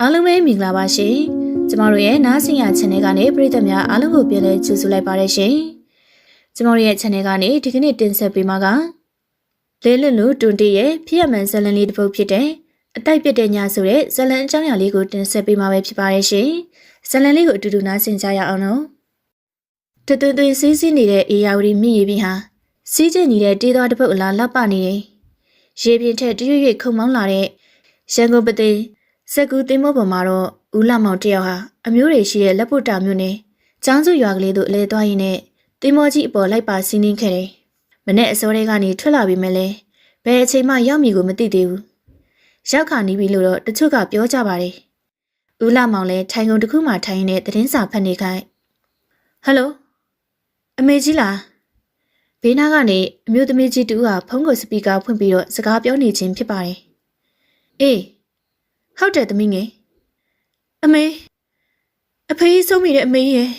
အားလုံးပဲမင်္ဂလာပါရှင်။ကျမတို့ရဲ့နားဆင်ရ channel ကနေပရိသတ်များအားလုံးကိုပြန်လည်ကြိုဆိုလိုက်ပါရရှင်။ကျမတို့ရဲ့ channel ကနေဒီကနေ့တင်ဆက်ပေးမှာကလဲလွတ်လူတွန်တီရဲ့ဖြစ်ရမှန်ဇလန်လေးတစ်ပုဒ်ဖြစ်တဲ့အတိုက်ပြစ်တဲ့ညဆိုတဲ့ဇလန်အကြောင်းအရာလေးကိုတင်ဆက်ပေးမှာပဲဖြစ်ပါရဲ့ရှင်။ဇလန်လေးကိုအတူတူနားဆင်ကြရအောင်နော်။တသွေးသွေးစီးစီးနေတဲ့အေယာဝတီမြင့်ရည်ပြင်ဟာစီးကျင်နေတဲ့တေးသွားတစ်ပုဒ်အလားလှပနေတယ်။ရေပြင်ထက်တရွေ့ရွေ့ခုံမောင်းလာတဲ့ရန်ကုန်ပသိမ် စက်ကူသင်းမောပေါ်မှာတော့ဦးလမောင်တယောက်ဟာအမျိုးတွေရှိတဲ့လက်ပုတ်တာမျိုးနဲ့ចောင်းစုရွာကလေးတို့အလဲသွားရင်းနဲ့သင်းမောကြီးအပေါ်လိုက်ပါစီးနှင်းခဲ့တယ်။မနေ့အစောထဲကနေထွက်လာပြီးမဲ့လဲဘယ်အချိန်မှရောက်မည်ကိုမသိသေးဘူး။ရောက်ခါနီးပြီလို့တော့တချို့ကပြောကြပါတယ်။ဦးလမောင်လည်းထိုင်ကုန်တစ်ခုမှထိုင်ရင်းနဲ့သတင်းစာဖတ်နေခိုင်းဟယ်လိုအမေကြီးလားဘေးနားကနေအမျိုးသမီးကြီးတူကဖုန်းကိုစပီကာဖွင့်ပြီးတော့စကားပြောနေခြင်းဖြစ်ပါတယ်။အေး ဟုတ်တယ်သမီးငယ်အမေအဖေကြီးဆုံးမိတဲ့အမေကြီးရဲ့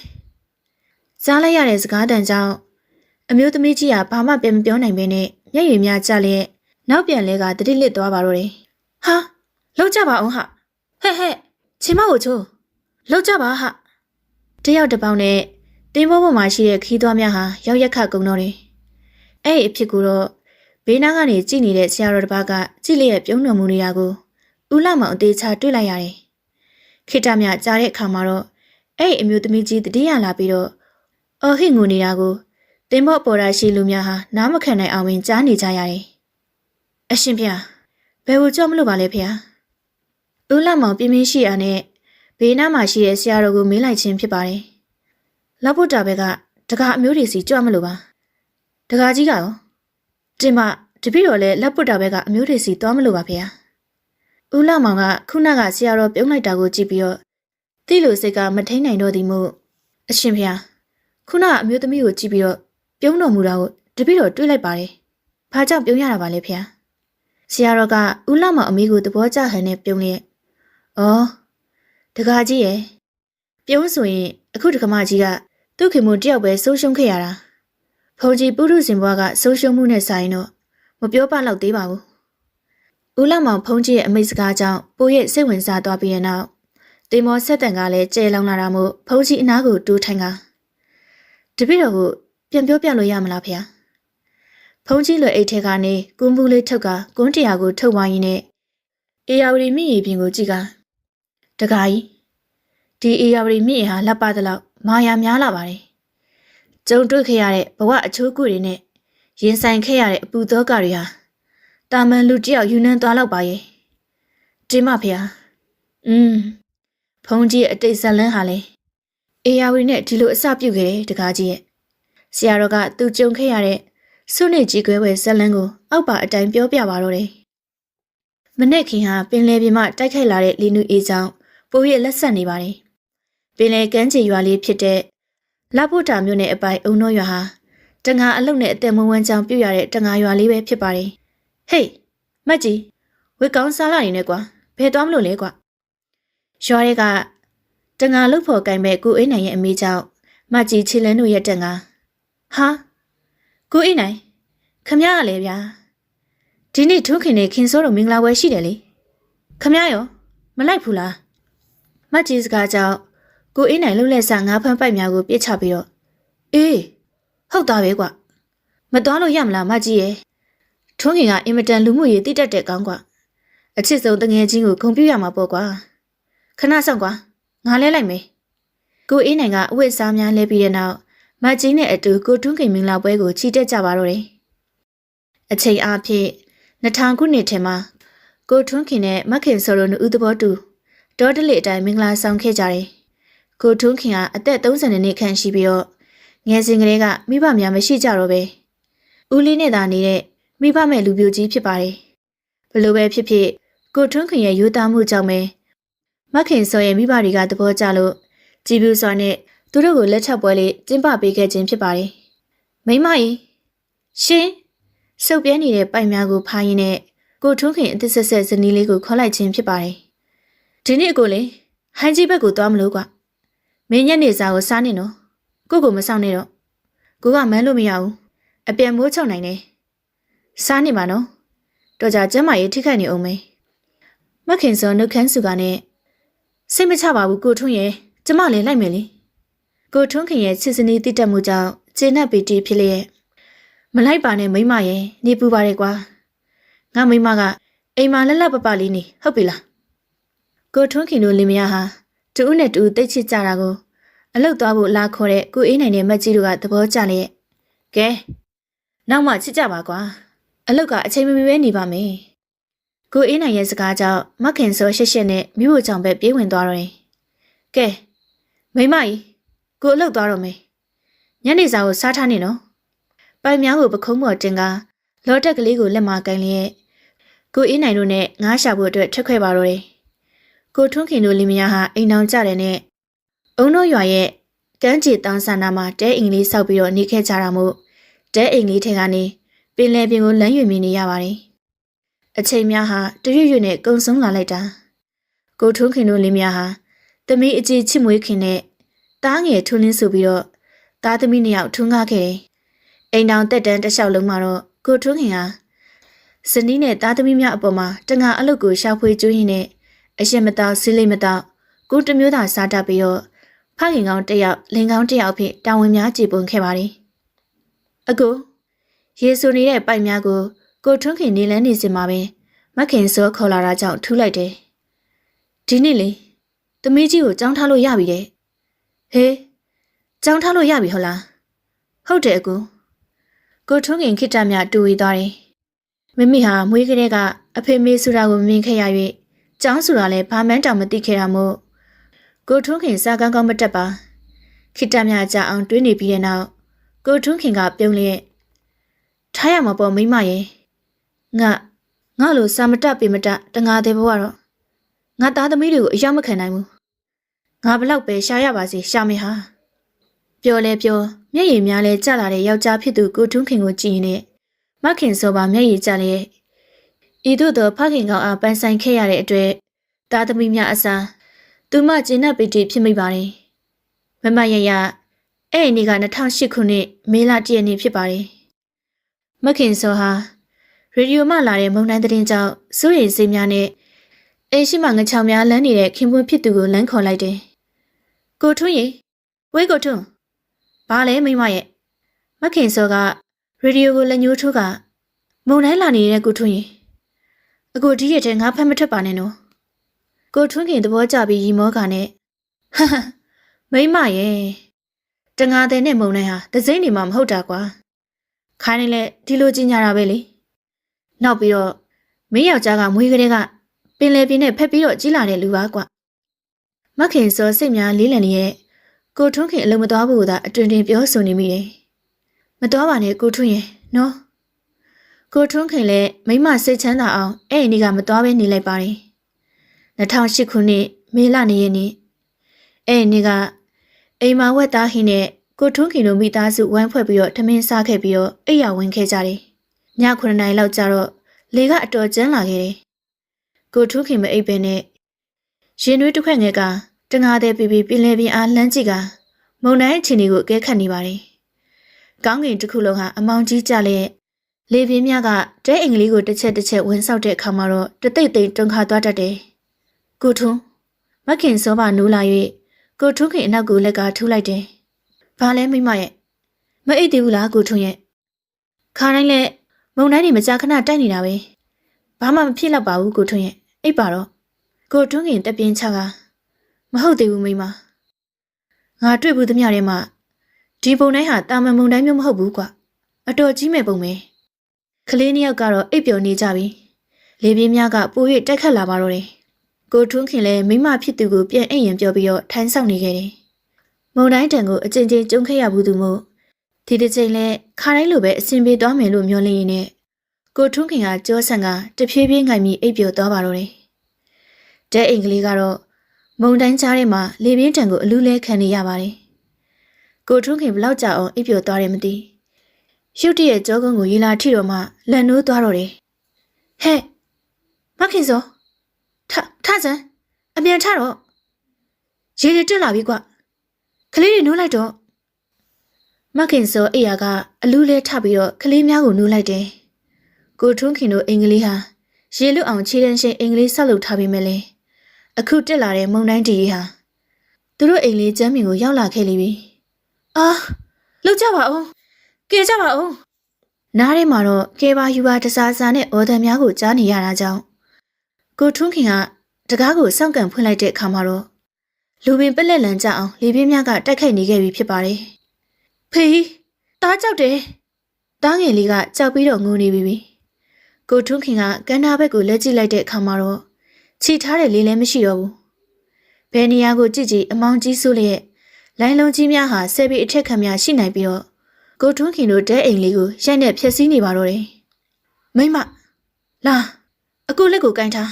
ကြားလိုက်ရတဲ့စကားတန်ကြောင့်အမျိုးသမီးကြီးကဘာမှပြန်မပြောနိုင်ဘဲနဲ့မျက်ရည်များကျလျက်နောက်ပြန်လဲကတတိလစ်သွားပါတော့တယ်။ဟာလောက်ကြပါအောင်ဟာဟဲ့ဟဲ့ချင်မကိုချိုးလောက်ကြပါဟာတယောက်တစ်ပေါင်းနဲ့တင်းဘောပေါ်မှာရှိတဲ့ခီးသွားများဟာရောက်ရက်ခကုန်တော့တယ်။အဲ့ဒီအဖြစ်ကိုတော့ဘေးနားကနေကြည့်နေတဲ့ဆရာတော်တစ်ပါးကကြည့်လျက်ပြုံးတော်မူနေတာကို ဦးလမောင်အသေးချာတွေ့လိုက်ရတယ်။ခိတ္တမြကြားတဲ့အခါမှာတော့အဲ့ဒီအမျိုးသမီးကြီးတတိယလာပြီးတော့အော်ဟစ်ငိုနေတာကိုတင်းဘောပေါ်ရာရှိလူများဟာနားမခံနိုင်အောင်ဝင်ကြားနေကြရတယ်။အရှင်ဖေဘယ်ကိုကြောက်မလို့ပါလဲဖေ။ဦးလမောင်ပြင်းပြင်းရှိရနဲ့ဘေးနားမှာရှိတဲ့ဆရာတော်ကိုမေးလိုက်ခြင်းဖြစ်ပါတယ်။လောက်ဖို့တာဘက်ကတကားအမျိုးတွေစီကြွမလို့ပါ။တကားကြီးကရောတင်မတပည့်တော်လည်းလက်ပုတ်တာဘက်ကအမျိုးတွေစီသွားမလို့ပါဖေ။ ဦးလမောင်ကခုနကဆရာတော်ပြုံးလိုက်တာကိုကြည့်ပြီးတော့တိလိုစိတ်ကမထိန်နိုင်တော့သည်မို့အရှင်ဖေခုနကအမျိုးသမီးကိုကြည့်ပြီးတော့ပြုံးတော်မူတာကိုတပည့်တော်တွေးလိုက်ပါတယ်။ဘာကြောင့်ပြုံးရတာပါလဲဖေ။ဆရာတော်ကဦးလမောင်အမေကိုသဘောကျဟန်နဲ့ပြုံးလျက်။အော်တကားကြီးရဲ့ပြုံးဆိုရင်အခုတက္ကမကြီးကသူ့ခင်မတယောက်ပဲဆုံးရှုံးခဲ့ရတာ။ဖုန်ကြီးပုရုဇဉ်ဘွားကဆုံးရှုံးမှုနဲ့ဆိုင်တော့မပြောပါတော့သေးပါဘူး။ ဦးလမောင်ဖုန်ကြီးရဲ့အမိတ်စကားကြောင့်ပိုးရဲ့စိတ်ဝင်စားသွားပြီးတဲ့နောက်တေမောဆက်တန်ကလည်းကျဲလောင်လာတာမို့ဖုန်ကြီးအနားကိုတိုးထိုင်ကတပည့်တော်ကိုပြန်ပြောပြလို့ရမလားဖေ။ဖုန်ကြီးလိုအိတ်ထဲကနေကွန်းဘူးလေးထုတ်ကကွန်းတရာကိုထုတ်ဝိုင်းရင်းနဲ့အေယာဝတီမြင့်ရီပြင်ကိုကြည့်ကတကားကြီးဒီအေယာဝတီမြင့်ရီဟာလက်ပါတလောက်မာယာများလာပါတယ်။ကျုံတွေ့ခဲ့ရတဲ့ဘဝအချိုးကုတွေနဲ့ရင်ဆိုင်ခဲ့ရတဲ့အပူသောကတွေဟာ တာမန်လူတယောက်ယူနှန်းသွားလောက်ပါရဲ့။တင်မဖေဟာ။อืมဖုန်ကြီးရဲ့အတိတ်ဇလန်းဟာလေအေယာဝတီနဲ့ဒီလိုအစပြုတ်ခဲ့တယ်တကားကြီးရဲ့ဆရာတော်ကသူကြုံခဲ့ရတဲ့ဆုနေကြီးကွဲဝဲဇလန်းကိုအောက်ပါအတိုင်းပြောပြပါတော့တယ်။မနေ့ခင်ဟာပင်လယ်ပြင်မှတိုက်ခိုက်လာတဲ့လီနူအေးကြောင့်ပိုးရလက်ဆက်နေပါတယ်။ပင်လယ်ကမ်းခြေရွာလေးဖြစ်တဲ့လပုတာမြို့နယ်အပိုင်အုံတော်ရွာဟာတငါအလုတ်နဲ့အသက်မွေးဝမ်းကြောင်ပြုတ်ရတဲ့တငါရွာလေးပဲဖြစ်ပါတယ်။ ဟေးမက်ကြီးဝေကောင်းစားလာနေနဲ့ကွာဘယ်သွားမလို့လဲကွာရွာတွေကတငါလုတ်ဖို့ကင်မဲ့ကိုအေးနိုင်ရဲ့အမေကြောင့်မကြီးချီလန်းတို့ရဲ့တငါဟာကိုအေးနိုင်ခမရကလည်းဗျာဒီနေ့ထုခင်နေခင်စိုးတို့မင်္ဂလာပွဲရှိတယ်လေခမရရောမလိုက်ဘူးလားမကြီးစကားကြောင့်ကိုအေးနိုင်လှုပ်လက်စားငါးဖမ်းပိုက်များကိုပြစ်ချပြီးတော့အေးဟုတ်သားပဲကွမတော်လို့ရမလားမကြီးရဲ့ ထုံးခင်ကအင်မတန်လူမှုရေးတိတက်တဲ့ကောင်းကွာအချစ်ဆုံးတငယ်ချင်းကိုဂုံပြရမှာပေါ့ကွာခဏဆောင်ကွာငါလဲလိုက်မယ်ကိုအေးနိုင်ကအဝတ်စားများလဲပြီးတဲ့နောက်မကြီးနဲ့အတူကိုတွန်းကိန်မင်္ဂလာပွဲကိုချီတက်ကြပါတော့တယ်အချိန်အားဖြင့်2000ခုနှစ်ထဲမှာကိုထွန်းခင်နဲ့မခင်စောတို့နှစ်ဦးသဘောတူဒေါ်တလစ်အတိုင်းမင်္ဂလာဆောင်ခဲ့ကြတယ်ကိုထွန်းခင်ကအသက်30နှစ်ခန့်ရှိပြီးတော့ငယ်စဉ်ကလေးကမိဘများမရှိကြတော့ပဲဦးလေးနဲ့သာနေတဲ့ မိဘမဲ့လူပြိုကြီးဖြစ်ပါတယ်ဘလို့ပဲဖြစ်ဖြစ်ကိုထွန်းခင်ရဲ့ယူသားမှုကြောင့်ပဲမခင်စောရဲ့မိဘတွေကသဘောကျလို့ကြည်ပြူစွာနဲ့သူတို့ကိုလက်ထပ်ပွဲလေးကျင်းပပေးခဲ့ခြင်းဖြစ်ပါတယ်မိမကြီးရှင်စုပ်ပြဲနေတဲ့ပိုက်များကိုဖားရင်းနဲ့ကိုထွန်းခင်အသစ်ဆက်ဆက်ဇနီးလေးကိုခေါ်လိုက်ခြင်းဖြစ်ပါတယ်ဒီနေ့အကိုလေဟိုင်းကြီးဘက်ကိုသွားမလို့ကွာမင်းညက်နေစာကိုစားနေနော်ကိုကိုမဆောင်နဲ့တော့ကိုကမန်းလို့မရဘူးအပြန်မိုးချုပ်နိုင်တယ် စားနေမှာနော်တော်ကြကျမ်းမာရေးထိခိုက်နေအောင်မေမခင်စောနှုတ်ခမ်းစုကနဲ့စိတ်မချပါဘူးကိုထွန်းရဲ့ကျမလည်းလိုက်မယ်လေကိုထွန်းခင်ရဲ့ချစ်စနီးတိတက်မှုကြောင့်ကျင်းတ်ပီတီဖြစ်လျက်မလိုက်ပါနဲ့မိမရဲ့နေပူပါတယ်ကွာငါမိမကအိမ်မှာလက်လက်ပပလေးနေဟုတ်ပြီလားကိုထွန်းခင်တို့လင်မယားဟာတူဦးနဲ့တူဦးတိတ်ချစ်ကြတာကိုအလုတ်သွားဖို့လာခေါ်တဲ့ကိုအေးနိုင်တဲ့မက်ကြီးတို့ကသဘောကျလျက်ကဲနောက်မှချစ်ကြပါကွာ အလုတ်ကအချိန်မမီပဲနေပါမယ်ကိုအေးနိုင်ရဲ့စကားကြောင့်မခင်စောရှက်ရှက်နဲ့မိဖို့ကြောင့်ပဲပြေးဝင်သွားတော့တယ်ကဲမိမကြီးကိုအလုတ်သွားတော့မယ်ညနေစာကိုစားထားနေနော်ပိုင်များကိုပခုံးပေါ်တင်ကားလော်တက်ကလေးကိုလက်မကန်လျက်ကိုအေးနိုင်တို့နဲ့ငားရှာဖို့အတွက်ထွက်ခွဲပါတော့တယ်ကိုထွန်းခင်တို့လင်မယားဟာအိမ်အောင်ကြတယ်နဲ့အုံတို့ရွာရဲ့ကမ်းခြေတောင်ဆန္ဒမှာတဲအိမ်လေးဆောက်ပြီးတော့နေခဲ့ကြတာမို့တဲအိမ်လေးထဲကနေ ပင်လယ်ပြင်ကိုလမ်းရွေမြင်နေရပါတယ်အချိန်များဟာတရွရွနဲ့ကုံဆုံးလာလိုက်တာကိုထွန်းခင်တို့လင်မယားဟာသမီးအကြီးချစ်မွေးခင်နဲ့တားငယ်ထွန်းလင်းဆိုပြီးတော့သားသမီးနှစ်ယောက်ထွန်းကားခဲ့တယ်အိမ်တောင်တက်တန်းတစ်လျှောက်လုံးမှာတော့ကိုထွန်းခင်ဟာဇနီးနဲ့သားသမီးများအပေါ်မှာတငါအလုပ်ကိုရှာဖွေကျွေးရင်းနဲ့အရှင်မတော်စီးလိမ့်မတော်ကိုတစ်မျိုးသာစားတတ်ပြီးတော့ဖခင်ကောင်းတစ်ယောက်လင်ကောင်းတစ်ယောက်အဖြစ်တာဝန်များကြည်ပွန်ခဲ့ပါတယ်။အကို ရေဆိုနေတဲ့ပိုက်များကိုကိုထွန်းခင်နေလန်းနေစင်မှာပဲမခင်စောခေါ်လာတာကြောင့်ထူးလိုက်တယ်။ဒီနေ့လေသမီးကြီးကိုကြောင်းထားလို့ရပြီတဲ့။ဟေးကြောင်းထားလို့ရပြီဟုတ်လား။ဟုတ်တယ်အကိုကိုထွန်းခင်ခိတ္တမြတူဝေသွားတယ်။မမိဟာမွေးကလေးကအဖေမေဆိုတာကိုမမြင်ခဲ့ရ၍ကျောင်းဆိုတာလည်းဘာမှန်းတောင်မသိခဲ့တာမို့ကိုထွန်းခင်စားကောင်းကောင်းမတက်ပါခိတ္တမြကြအောင်တွေးနေပြီးတဲ့နောက်ကိုထွန်းခင်ကပြုံးလျက် ထားရမှာပေါ့မိမရဲ့ငါငါလိုစာမတက်ပေမတက်တငါတဲ့ဘဝတော့ငါသားသမီးတွေကိုအရောက်မခံနိုင်ဘူးငါဘလောက်ပဲရှားရပါစေရှာမေဟာပြောလဲပြောမျက်ရည်များလဲကျလာတဲ့ယောက်ျားဖြစ်သူကိုထွန်းခင်ကိုကြည့်ရင်မခင်စောပါမျက်ရည်ကျလျက်ဤသို့သောဖခင်ကောင်အားပန်းဆိုင်ခဲ့ရတဲ့အတွက်သားသမီးများအစားသူမကျင်းတဲ့ပီတီဖြစ်မိပါတယ်။မမရရအဲ့ဒီနေ့က2008ခုနှစ်မေလ1ရက်နေ့ဖြစ်ပါတယ်။ မခင်စောဟာရေဒီယိုမှလာတဲ့မုန်တိုင်းသတင်းကြောင့်စိုးရိမ်စိတ်များနဲ့အိမ်ရှိမှငချောင်များလမ်းနေတဲ့ခင်ပွန်းဖြစ်သူကိုလမ်းခေါ်လိုက်တယ်။ကိုထွန်းရေဝေးကိုထွန်းဘာလဲမိမရဲ့မခင်စောကရေဒီယိုကိုလက်ညှိုးထိုးကမုန်တိုင်းလာနေတဲ့ကိုထွန်းရေအကိုဒီရက်ထဲငါဖတ်မထွက်ပါနဲ့နော်ကိုထွန်းခင်သဘောကျပြီးရီမောကနဲ့ဟဟမိမရဲ့တငါတဲ့နဲ့မုံနိုင်ဟာတစိမ့်နေမှာမဟုတ်တာကွာ ခိုင်းနေလဲဒီလိုကြီးညာတာပဲလေနောက်ပြီးတော့မင်းယောက်ျားကမွေးကလေးကပင်လေပြင်းနဲ့ဖက်ပြီးတော့ကြီးလာတဲ့လူပါကွာမခင်စောစိတ်များလေးလံရဲ့ကိုထွန်းခင်အလုံးမသွားဘူးသာအတွင်တင်ပြောဆိုနေမိတယ်မတော်ပါနဲ့ကိုထွန်းရဲ့နော်ကိုထွန်းခင်လည်းမိမစိတ်ချမ်းသာအောင်အဲ့ဒီနေ့ကမသွားဘဲနေလိုက်ပါတယ်2008ခုနှစ်မေလ2ရက်နေ့အဲ့ဒီနေ့ကအိမ်မဝက်သားဟင်းနဲ့ ကိုထွန်းခင်တို့မိသားစုဝိုင်းဖွဲ့ပြီးတော့ထမင်းစားခဲ့ပြီးတော့အိပ်ရဝင်ခဲ့ကြတယ်ည9နာရီလောက်ကျတော့လေကအတော်ကျန်းလာခဲ့တယ်ကိုထွန်းခင်မအိပ်ပဲနဲ့ရင်သွေးတစ်ခွက်ငယ်ကတငါတဲ့ပြပြပြင်းလဲပြင်းအားလှမ်းကြည့်ကမုံတိုင်းအချိန်တွေကိုအကဲခတ်နေပါတယ်ကောင်းကင်တစ်ခုလုံးဟာအမောင်ကြီးကြလျက်လေပြင်းများကတဲအင်္ဂလိပ်ကိုတစ်ချက်တစ်ချက်ဝင်ဆောက်တဲ့အခါမှာတော့တသိမ့်သိမ့်တွန်းခါသွားတတ်တယ်။ကိုထွန်းမခင်စောပါနိုးလာ၍ကိုထွန်းခင်အနောက်ကိုလက်ကထူလိုက်တယ်။ ဘာလဲမိမရဲ့မအိတ်သေးဘူးလားကိုထွန်းရဲ့ခါတိုင်းလဲမုံတိုင်းနေမကြာခဏတိုက်နေတာပဲ။ဘာမှမဖြစ်တော့ပါဘူးကိုထွန်းရဲ့အိတ်ပါတော့ကိုထွန်းခင်တပြင်းချကမဟုတ်သေးဘူးမိမ။ငါတွေ့ဘူးသမျှထဲမှာဒီပုံတိုင်းဟာတာမန်မုံတိုင်းမျိုးမဟုတ်ဘူးကွာ။အတော်ကြီးမဲ့ပုံပဲ။ကလေးနှစ်ယောက်ကတော့အိပ်ပျော်နေကြပြီလေပြင်းများကပို၍တက်ခတ်လာပါတော့တယ်ကိုထွန်းခင်လည်းမိမဖြစ်သူကိုပြန်အိမ်ရင်ပြောပြီးတော့ထိုင်းဆောင်နေခဲ့တယ် မုံတိုင်းတန်ကိုအကျဉ်းချင်းကျုံခဲ့ရဘူးသူမို့ဒီတစ်ချိန်လဲခါတိုင်းလိုပဲအဆင်ပြေသွားမယ်လို့မျှော်လင့်ရင်းနဲ့ကိုထွန်းခင်ကကြောဆန်ကတဖြည်းဖြည်းငိုင်ပြီးအိပ်ပျော်သွားပါတော့တယ်တဲအိမ်ကလေးကတော့မုံတိုင်းကြားထဲမှာလေပြင်းတန်ကိုအလူးလဲခံနေရပါတယ်ကိုထွန်းခင်ဘလောက်ကြာအောင်အိပ်ပျော်သွားတယ်မသိဘူးရုတ်တရက်ကြောကုန်းကိုရေလာထိတော့မှလန်နိုးသွားတော့တယ်။ဟဲ့မခင်စောထထစံအပြန်ထတော့ရေတွေတက်လာပြီကွ ကလေးတွေနိုးလိုက်တော့မခင်စောအိယာကအလူးလဲထပြီးတော့ကလေးများကိုနိုးလိုက်တယ်။ကိုထွန်းခင်တို့အင်္ဂလိပ်ဟာရေလွတ်အောင်ခြေတန်းရှင်အင်္ဂလိပ်ဆောက်လုပ်ထားပြီးမြဲလေအခုတက်လာတဲ့မုံတိုင်းတီဟာသူတို့အိမ်လေးကျမ်းမြင်ကိုရောက်လာခဲ့လိမ့်ပြီအာလှုပ်ကြပါဦးကဲကြပါဦးနားထဲမှာတော့ကဲပါယူပါတစားစားနဲ့အော်ဒန်များကိုကြားနေရတာကြောင့်ကိုထွန်းခင်ကတကားကိုစောင့်ကန်ဖွင့်လိုက်တဲ့အခါမှာတော့ လူပင်ပက်လက်လန်ကြအောင်လေပြင်းများကတိုက်ခိုက်နေခဲ့ပြီဖြစ်ပါတယ်ဖေးတားကြောက်တယ်တားငယ်လေးကကြောက်ပြီးတော့ငိုနေပြီပြီကိုထွန်းခင်ကကန်နာဘက်ကိုလက်ကြည့်လိုက်တဲ့အခါမှာတော့ခြိထားတဲ့လေးလည်းမရှိတော့ဘူးဘယ်နေရာကိုကြည့်ကြည့်အမောင်ကြီးဆိုးလျက်လိုင်းလုံးကြီးများဟာဆယ်ပေအထက်ခံများရှိနိုင်ပြီးတော့ကိုထွန်းခင်တို့တဲအိမ်လေးကိုရိုက်နဲ့ဖျက်ဆီးနေပါတော့တယ်မိမလာအကူလက်ကိုကင်ထား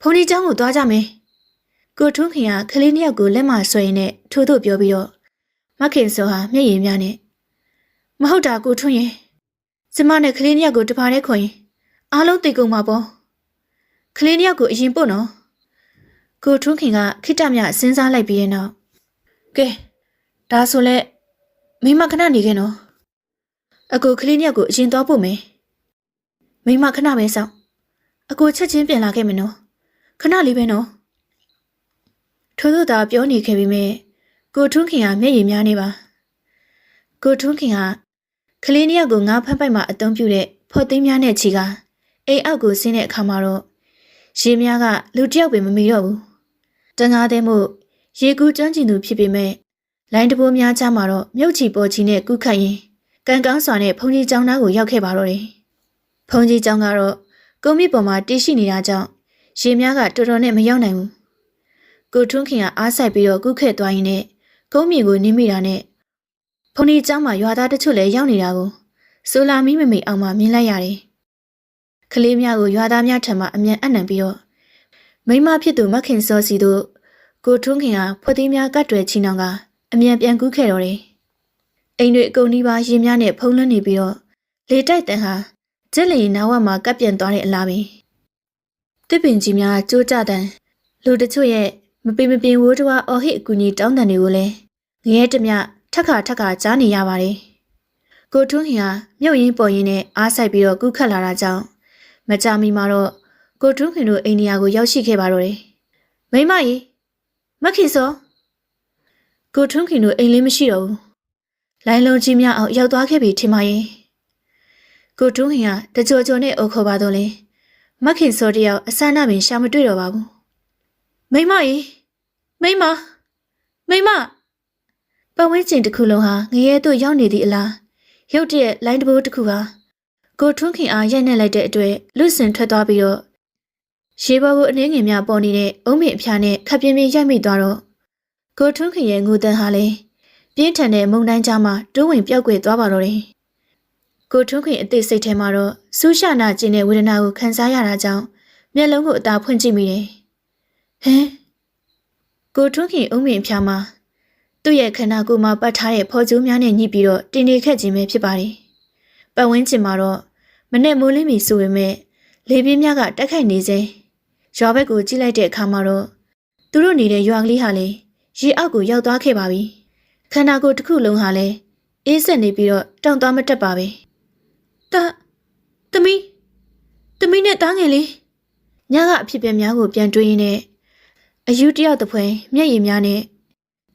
ဖုန်ကြီးเจ้าကိုသွားကြမယ် ကိုထွန်းခင်ကကလေးနှစ်ယောက်ကိုလက်မဆွဲရင်းနဲ့ထိုးထိုးပြောပြီးတော့မခင်စောဟာမျက်ရည်များနဲ့မဟုတ်တာကိုထွန်းရင်ကျမနဲ့ကလေးနှစ်ယောက်ကိုတပါးတည်းခွင်အားလုံးသိကုန်မှာပေါ့ကလေးနှစ်ယောက်ကိုအရင်ပို့နော်ကိုထွန်းခင်ကခိတ္တမြစဉ်းစားလိုက်ပြီးရင်တော့ကဲဒါဆိုလဲမိမခဏနေခဲ့နော်အကိုကလေးနှစ်ယောက်ကိုအရင်သွားပို့မယ်မိမခဏပဲစောင့်အကိုချက်ချင်းပြန်လာခဲ့မယ်နော်ခဏလေးပဲနော် ထို့သောသာပြောနေခဲ့ပေမဲ့ကိုထွန်းခင်ကမျက်ရည်များနေပါကိုထွန်းခင်ကကလေးနှစ်ယောက်ကိုငါးဖက်ပိုက်မှာအသုံးပြုတဲ့ဖော်သိမ်းများနဲ့ချီကအိမ်အောက်ကိုဆင်းတဲ့အခါမှာတော့ရေများကလူတစ်ယောက်ပဲမမီတော့ဘူးတန်ငါးတဲ့မို့ရေကူးကျွမ်းကျင်သူဖြစ်ပေမဲ့လိုင်းတဘိုးများချမှာတော့မြုပ်ချီပေါ်ချီနဲ့ကုခတ်ရင်ကန်ကောင်းစွာနဲ့ဖုန်ကြီးကျောင်းသားကိုရောက်ခဲ့ပါတော့တယ်ဖုန်ကြီးကျောင်းကတော့ကုန်းမြစ်ပေါ်မှာတည်ရှိနေတာကြောင့်ရေများကတော်တော်နဲ့မရောက်နိုင်ဘူး ကိုထွန်းခင်ကအားဆိုင်ပြီးတော့ကုခဲ့သွားရင်နဲ့ကုန်းမြေကိုနင်းမိတာနဲ့ဖုန်ကြီးကျောင်းမှာရွာသားတချို့လည်းရောက်နေတာကိုဆိုလာမီမမိအောင်မှမြင်လိုက်ရတယ်ကလေးများကိုရွာသားများထံမှအမြန်အံ့နံပြီးတော့မိမဖြစ်သူမခင်စောစီတို့ကိုထွန်းခင်ကဖွက်သေးများကတ်တွယ်ချီနှောင်ကအမြန်ပြန်ကူးခဲ့တော့တယ်အိမ်တွေအကုန်နီးပါးရေများနဲ့ဖုံးလွှမ်းနေပြီးတော့လေတိုက်တန်ဟာကျက်လီနာဝမှာကပ်ပြန်သွားတဲ့အလားပဲတစ်ပင်ကြီးများကြိုးကြတန်လူတချို့ရဲ့ မပင်မပင်ဝိုးတဝါအော်ဟစ်အကူကြီးတောင်းတန်တွေကိုလည်းငရဲတမျှထက်ခါထက်ခါကြားနေရပါတယ်ကိုထွန်းခင်ဟာမြုပ်ရင်းပေါ်ရင်းနဲ့အားဆိုင်ပြီးတော့ကူးခတ်လာတာကြောင့်မကြမီမှာတော့ကိုထွန်းခင်တို့အိမ်နေရာကိုရောက်ရှိခဲ့ပါတော့တယ်မိမကြီးမခင်စောကိုထွန်းခင်တို့အိမ်လေးမရှိတော့ဘူးလိုင်းလုံးကြီးများအောင်ရောက်သွားခဲ့ပြီထင်ပါရဲ့ကိုထွန်းခင်ကတကြောကြောနဲ့အုပ်ခေါ်ပါတော့လေမခင်စောတယောက်အဆန်းနာပင်ရှာမတွေ့တော့ပါဘူးမိမကြီး မိမမိမပတ်ဝန်းကျင်တစ်ခုလုံးဟာငရဲတို့ရောက်နေသည့်အလားရုတ်တရက်လိုင်းတဘိုးတစ်ခုဟာကိုထွန်းခင်အားရိုက်နှက်လိုက်တဲ့အတွက်လူစင်ထွက်သွားပြီးတော့ရေဘော်ကိုအနှင်းငယ်များပေါ်နေတဲ့အုံးမင်အဖျားနဲ့ခပ်ပြင်းပြင်းရိုက်မိသွားတော့ကိုထွန်းခင်ရဲ့ငိုတန်းဟာလည်းပြင်းထန်တဲ့မုန်တိုင်းကြားမှာတိုးဝင်ပြောက်ကွယ်သွားပါတော့တယ်။ကိုထွန်းခင်အသေးစိတ်ထဲမှာတော့စူးရှနာကျင်တဲ့ဝေဒနာကိုခံစားရတာကြောင့်မျက်လုံးကိုအသာဖွင့်ကြည့်မိတယ်။ဟမ် ကိုထွန်းခင်အုံးမင်အဖျားမှာသူ့ရဲ့ခန္ဓာကိုယ်မှာပတ်ထားတဲ့ဖော်ကျိုးများနဲ့ညှိပြီးတော့တင်နေခက်ခြင်းပဲဖြစ်ပါတယ်။ပတ်ဝန်းကျင်မှာတော့မနဲ့မိုးလင်းပြီဆိုပေမဲ့လေပြင်းများကတက်ခိုက်နေစေရွာဘက်ကိုကြည့်လိုက်တဲ့အခါမှာတော့သူတို့နေတဲ့ရွာကလေးဟာလေရေအောက်ကိုရောက်သွားခဲ့ပါပြီခန္ဓာကိုယ်တစ်ခုလုံးဟာလည်းအေးဆက်နေပြီးတော့တောင့်သွားမတက်ပါပဲ။တာသမီးသမီးနဲ့တားငယ်လေးညကအဖြစ်ပြများကိုပြန်တွေးရင်းနဲ့ အယူတယောက်တစ်ဖွယ်မျက်ရည်များနဲ့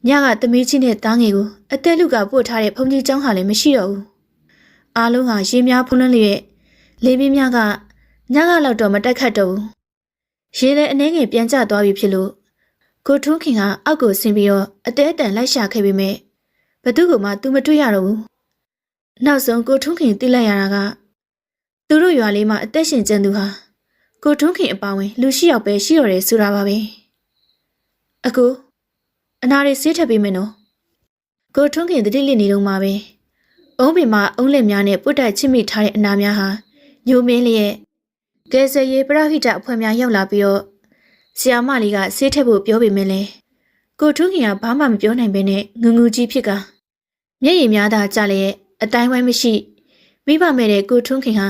ညကသမီးချင်းနဲ့တားငယ်ကိုအသက်လူကပို့ထားတဲ့ဘုံကြီးကျောင်းဟာလည်းမရှိတော့ဘူး။အားလုံးဟာရေများဖုံးလွှမ်းလျက်လေပြင်းများကညကလောက်တော့မတက်ခတ်တော့ဘူး။ရေလည်းအနှဲငယ်ပြန်ကျသွားပြီဖြစ်လို့ကိုထွန်းခင်ကအောက်ကိုဆင်းပြီးတော့အတဲအတန်လိုက်ရှာခဲ့ပေမဲ့ဘသူ့ကိုမှသူမတွေ့ရတော့ဘူး။နောက်ဆုံးကိုထွန်းခင်သိလိုက်ရတာကသူတို့ရွာလေးမှာအသက်ရှင်ကျန်သူဟာကိုထွန်းခင်အပါဝင်လူရှိယောက်ပဲရှိတော်တယ်ဆိုတာပါပဲ။ အကူအနာရီဆေးထပ်ပေးမယ်နော်။ကိုထွန်းခင်တတိလစ်နေတော့မှာပဲ။အုံးပင်မှာအုံးလက်များနဲ့ပုတ်တက်ချစ်မိထားတဲ့အနာများဟာညိုမင်းလျက်ကဲဆယ်ရေးပရဟိတအဖွဲ့များရောက်လာပြီးတော့ဆီယာမလေးကဆေးထက်ဖို့ပြောပေမဲ့လည်းကိုထွန်းခင်ကဘာမှမပြောနိုင်ဘဲနဲ့ငငူကြီးဖြစ်ကမျက်ရည်များသာကြလျက်အတိုင်းဝိုင်းမရှိမိဘမဲ့တဲ့ကိုထွန်းခင်ဟာ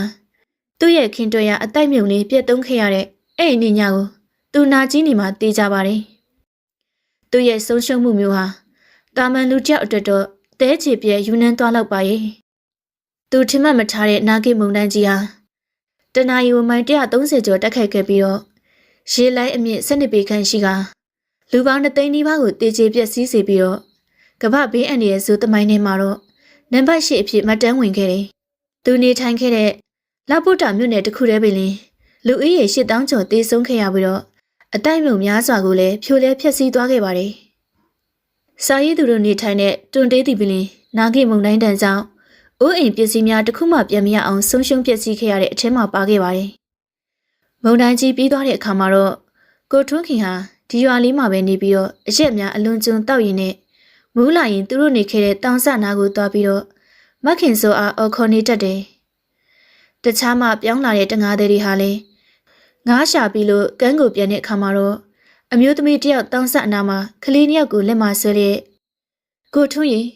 သူ့ရဲ့ခင်တွယ်ရအတိုက်မြုံလေးပြက်သုံးခဲ့ရတဲ့အဲ့ဒီညကိုသူနာကြီးနေမှတေးကြပါတယ် သူ့ရဲ့ဆုံးရှုံးမှုမျိုးဟာတာမန်လူကြောက်အတွက်တော့တဲချေပြဲယူနှန်းသွားလောက်ပါရဲ့သူထင်မှတ်မထားတဲ့နာဂိမုန်တန်းကြီးဟာတနာရီဝမိုင်130ကျော်တက်ခိုက်ခဲ့ပြီးတော့ရေလိုင်းအမြင့်12ပေခန့်ရှိကလူပေါင်း2သိန်းနီးပါးကိုတေချေပြက်စီးစေပြီးတော့ကမ္ဘာဘေးအန္တရာယ်ဆိုတမိုင်းထဲမှာတော့နံပါတ်8အဖြစ်မှတ်တမ်းဝင်ခဲ့တယ်။သူနေထိုင်ခဲ့တဲ့လပုတ္တာမြို့နယ်တစ်ခုတည်းပင်လင်လူဦးရေ8000ကျော်တေဆုံးခဲ့ရပြီးတော့ အတိုက်မှုများစွာကိုလည်းဖြိုလဲဖျက်ဆီးသွားခဲ့ပါတယ်။စာရေးသူတို့နေထိုင်တဲ့တွန်တေးတီပင်လင်နာဂိမုံတိုင်းတန်ကြောင့်အိုးအိမ်ပစ္စည်းများတစ်ခုမှပြန်မရအောင်ဆုံးရှုံးပျက်စီးခဲ့ရတဲ့အထက်မှာပါခဲ့ပါတယ်။မုံတိုင်းကြီးပြီးသွားတဲ့အခါမှာတော့ကိုထွန်းခင်ဟာဒီရွာလေးမှာပဲနေပြီးတော့အရက်များအလွန်ကျွံတောက်ရင်နဲ့မူးလာရင်သူတို့နေခဲ့တဲ့တောင်ဆနာကိုသွားပြီးတော့မခင်ဆိုအားအော်ခေါ်နေတတ်တယ်။တခြားမှပြောင်းလာတဲ့တငါးတွေဟာလည်း ငားရှာပြီးလို့ကန်းကိုပြန်တဲ့အခါမှာတော့အမျိုးသမီးတစ်ယောက်တောင်ဆအနာမှာကလေးနှစ်ယောက်ကိုလက်မဆွဲတဲ့ကိုထွန်းရင်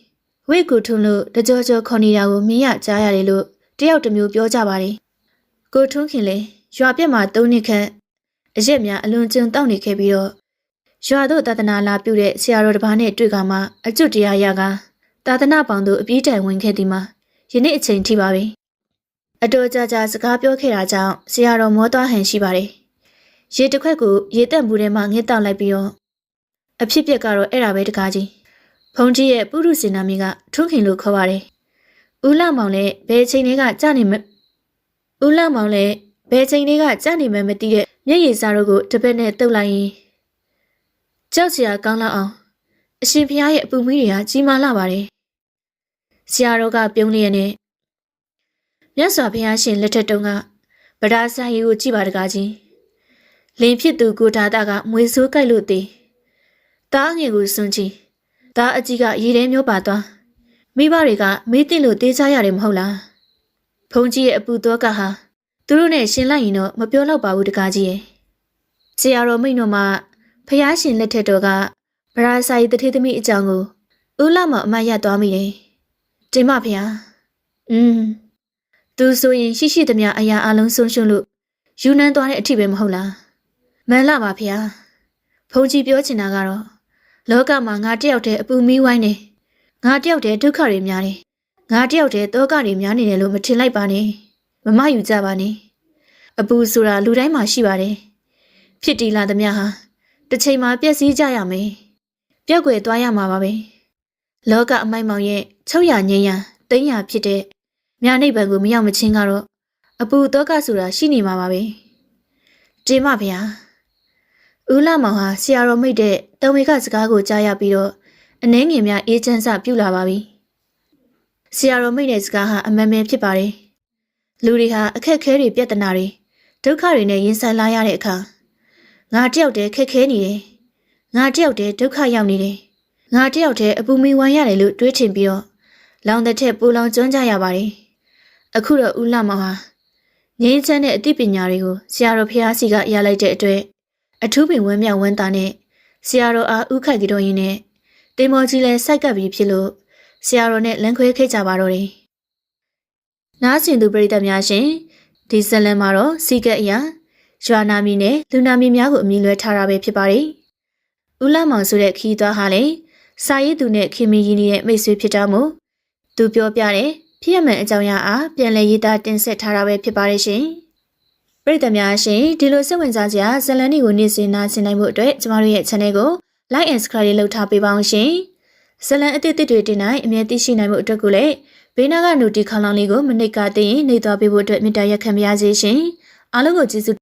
ဝိတ်ကိုထွန်းလို့တကြောကြောခေါ်နေတာကိုမြင်ရကြားရတယ်လို့တယောက်တစ်မျိုးပြောကြပါတယ်။ကိုထွန်းခင်လည်းရွာပြက်မှာ၃နှစ်ခန့်အရက်များအလွန်ကျုံတောက်နေခဲ့ပြီးတော့ရွာတို့သာသနာလာပြုတဲ့ဆရာတော်တစ်ပါးနဲ့တွေ့ကမှအကျွတ်တရားရကသာသနာပေါင်းတို့အပြည့်တိုင်ဝင်ခဲ့သည်မှာယနေ့အချိန်ထိပါပဲ အတော်ကြာကြာစကားပြောခဲ့တာကြောင့်ဆရာတော်မောသွားဟန်ရှိပါတယ်ရေတစ်ခွက်ကိုရေတက်မှုထဲမှာငှက်တောက်လိုက်ပြီးတော့အဖြစ်ပြက်ကတော့အဲ့ဒါပဲတကားကြီးဖုန်ကြီးရဲ့ပုရုစင်နာမီကထုခင်လို့ခေါ်ပါတယ်ဦးလမောင်လည်းဘယ်ချိန်လေးကကြာနေမဦးလမောင်လည်းဘယ်ချိန်လေးကကြာနေမှမသိတဲ့မျက်ရည်စားတို့ကိုတစ်ပက်နဲ့တုပ်လိုက်ရင်ကြောက်စရာကောင်းလောက်အောင်အရှင်ဖျားရဲ့အပူမီးတွေကကြီးမားလာပါတယ်ဆရာတော်ကပြုံးလျက်နဲ့ မြတ်စွာဘုရားရှင်လက်ထက်တုန်းကဗဒါဆိုင်ရီကိုကြည့်ပါတကားကြီးလင်ဖြစ်သူကိုဒါတာကမွေဆိုးကြိုက်လို့သေးတားငယ်ကိုစွန့်ကြည့်တားအကြီးကရေထဲမျိုးပါသွားမိဘတွေကမေးတင်လို့တေးကြရတယ်မဟုတ်လားဖုန်ကြီးရဲ့အပူတော့ကဟာသူတို့နဲ့ရှင်လိုက်ရင်တော့မပြောတော့ပါဘူးတကားကြီးရဲ့ဆရာတော်မိတ်တော်မှာဖះရှင်လက်ထက်တော်ကဗရာဆိုင်တထေသမီးအကြောင်းကိုဦးလမအမတ်ရသွားမိတယ်တင်မဖះอืม သူဆိုရင်ရှိရှိသမျှအရာအလုံးဆုံးရှုံးလို့ယူနန်းသွားတဲ့အထိပဲမဟုတ်လားမန်လာပါဖះဖုန်ကြီးပြောချင်တာကတော့လောကမှာငါတယောက်တည်းအပူမီးဝိုင်းနေငါတယောက်တည်းဒုက္ခတွေများတယ်ငါတယောက်တည်းဒုက္ခတွေများနေတယ်လို့မထင်လိုက်ပါနဲ့မမယူကြပါနဲ့အပူဆိုတာလူတိုင်းမှာရှိပါတယ်ဖြစ်တီလာသမျှဟာတစ်ချိန်မှာပြည့်စည်ကြရမယ်ပြက်ွယ်သွားရမှာပါပဲလောကအမိုက်မောင်ရဲ့ချုပ်ရငိမ့်ရတိမ့်ရဖြစ်တဲ့ မြာနိဗ္ဗာန်ကိုမရောက်မချင်းကတော့အပူတော့ကဆိုတာရှိနေမှာပါပဲတင်မဗျာဦးလာမောင်ဟာဆရာတော်မိတ်တဲ့တုံမေကစကားကိုကြားရပြီးတော့အနှဲငယ်များအေးချမ်းစပြုလာပါပြီဆရာတော်မိတ်တဲ့စကားဟာအမှန်ပဲဖြစ်ပါတယ်လူတွေဟာအခက်ခဲတွေပြဿနာတွေဒုက္ခတွေနဲ့ရင်ဆိုင်လာရတဲ့အခါငါတယောက်တည်းခက်ခဲနေတယ်ငါတယောက်တည်းဒုက္ခရောက်နေတယ်ငါတယောက်တည်းအပူမီဝမ်းရတယ်လို့တွေးထင်ပြီးတော့လောင်တဲ့ထက်ပူလောင်ကျွမ်းကြရပါတယ် အခုတော့ဦးလမောင်ဟာငင်းချမ်းတဲ့အသိပညာတွေကိုဆရာတော်ဖះစီကရလိုက်တဲ့အတွက်အထူးပင်ဝမ်းမြောက်ဝမ်းသာနဲ့ဆရာတော်အားဥခိုက်ကြတော်ရင်းနဲ့တင်မော်ကြီးလည်းစိုက်ကပ်ပြီးဖြစ်လို့ဆရာတော်နဲ့လမ်းခွဲခဲ့ကြပါတော့တယ်နားဆင်သူပရိသတ်များရှင်ဒီဇလန်မှာတော့စီကက်အရာရွာနာမီနဲ့လူနာမီများကိုအမည်လွဲထားတာပဲဖြစ်ပါတယ်။ဦးလာမောင်ဆိုတဲ့ခီးသွားဟာလည်းစာရေးသူနဲ့ခင်မီရင်းရဲ့မိတ်ဆွေဖြစ်တာမို့သူပြောပြတဲ့ ဖြစ်ရမှန်အကြောင်းအရာအားပြန်လည်ရေးသားတင်ဆက်ထားတာပဲဖြစ်ပါတယ်ရှင်။ပရိသတ်များရှင်ဒီလိုစိတ်ဝင်စားစရာဇလန်တွေကိုနေ့စဉ်နာဆင်နိုင်မှုအတွက်ကျမတို့ရဲ့ channel ကို like and subscribe လုပ်ထားပေးပါအောင်ရှင်။ဇလန်အသစ်အသစ်တွေတင်နိုင်အမြဲသိရှိနိုင်မှုအတွက်ကိုလည်းဘေးနားက notification ခေါင်းလောင်းလေးကိုမနစ်ကသိရင်နှိပ်သွားပေးဖို့အတွက်မေတ္တာရက်ခံပါရစေရှင်။အားလုံးကိုကျေးဇူး